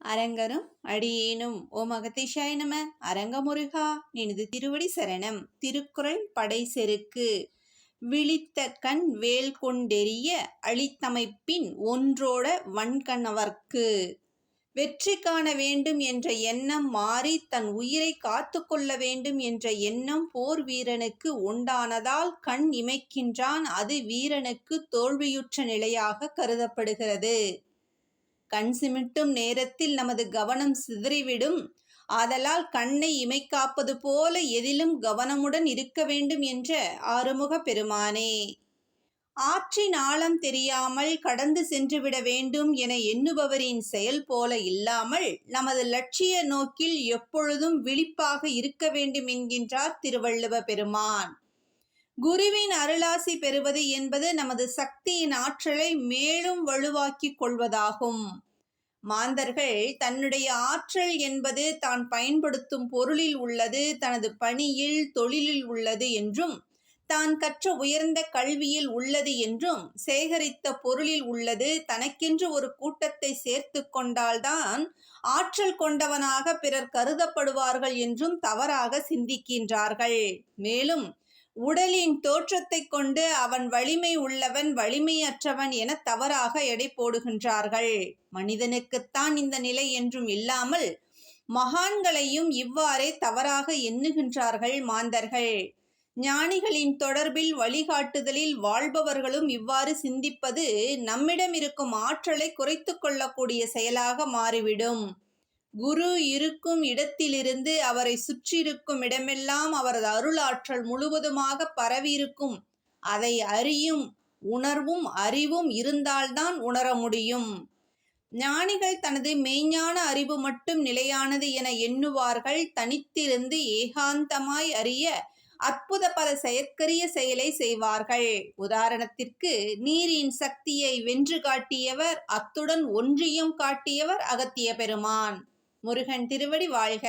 அரங்கரும் அடியேனும். ஓம் அகத்தீஷாய நம. அரங்கமுருகா நினது திருவடி சரணம். திருக்குறள் படை செருக்கு விழித்த கண் வேல் கொண்டெறிய அழித்தமைப்பின் ஒன்றோட வன்கணவர்க்கு வெற்றி காண வேண்டும் என்ற எண்ணம் மாறி தன் உயிரை காத்து கொள்ள வேண்டும் என்ற எண்ணம் போர் வீரனுக்கு உண்டானதால் கண் இமைக்கின்றான். அது வீரனுக்கு தோல்வியுற்ற நிலையாக கருதப்படுகிறது. கண் சிமிட்டும் நேரத்தில் நமது கவனம் சிதறிவிடும். ஆதலால் கண்ணை இமைக்காப்பது போல எதிலும் கவனமுடன் இருக்க வேண்டும் என்ற ஆறுமுக பெருமானே. ஆற்றின் ஆழம் தெரியாமல் கடந்து சென்றுவிட வேண்டும் என எண்ணுபவரின் செயல் போல இல்லாமல் நமது லட்சிய நோக்கில் எப்பொழுதும் விழிப்பாக இருக்க வேண்டும் என்கின்றார் திருவள்ளுவ பெருமான். குருவின் அருளாசி பெறுவது என்பது நமது சக்தியின் ஆற்றலை மேலும் வலுவாக்கிக் கொள்வதாகும். மாந்தர்கள் தன்னுடைய ஆற்றல் என்பது தான் பயன்படுத்தும் பொருளில் உள்ளது தனது பணியில் தொழிலில் உள்ளது என்றும் தான் கற்ற உயர்ந்த கல்வியில் உள்ளது என்றும் சேகரித்த பொருளில் உள்ளது தனக்கென்று ஒரு கூட்டத்தை சேர்த்து கொண்டால்தான் ஆற்றல் கொண்டவனாக பிறர் கருதப்படுவார்கள் என்றும் தவறாக சிந்திக்கின்றார்கள். மேலும் உடலின் தோற்றத்தைக் கொண்டு அவன் வலிமை உள்ளவன் வலிமையற்றவன் என தவறாக எடை போடுகின்றார்கள். மனிதனுக்குத்தான் இந்த நிலை என்றும் இல்லாமல் மகான்களையும் இவ்வாறே தவறாக எண்ணுகின்றார்கள் மாந்தர்கள். ஞானிகளின் தொடர்பில் வழிகாட்டுதலில் வாழ்பவர்களும் இவ்வாறு சிந்திப்பது நம்மிடம் இருக்கும் ஆற்றலை குறைத்து கொள்ளக்கூடிய செயலாக மாறிவிடும். குரு இருக்கும் இடத்திலிருந்து அவரை சுற்றியிருக்கும் இடமெல்லாம் அவரது அருளாற்றல் முழுவதுமாக பரவியிருக்கும். அதை அறியும் உணர்வும் அறிவும் இருந்தால்தான் உணர முடியும். ஞானிகள் தனது மெய்ஞான அறிவு மட்டும் நிலையானது என எண்ணுவார்கள். தனித்திருந்து ஏகாந்தமாய் அறிய அற்புத பல செயற்கரிய செயலை செய்வார்கள். உதாரணத்திற்கு நீரின் சக்தியை வென்று காட்டியவர் அத்துடன் ஒன்றியும் காட்டியவர் அகத்திய பெருமான் முருகன் திருவடி வாழ்க.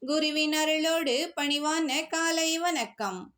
குருவின் அருளோடு பணிவான காலை வணக்கம்.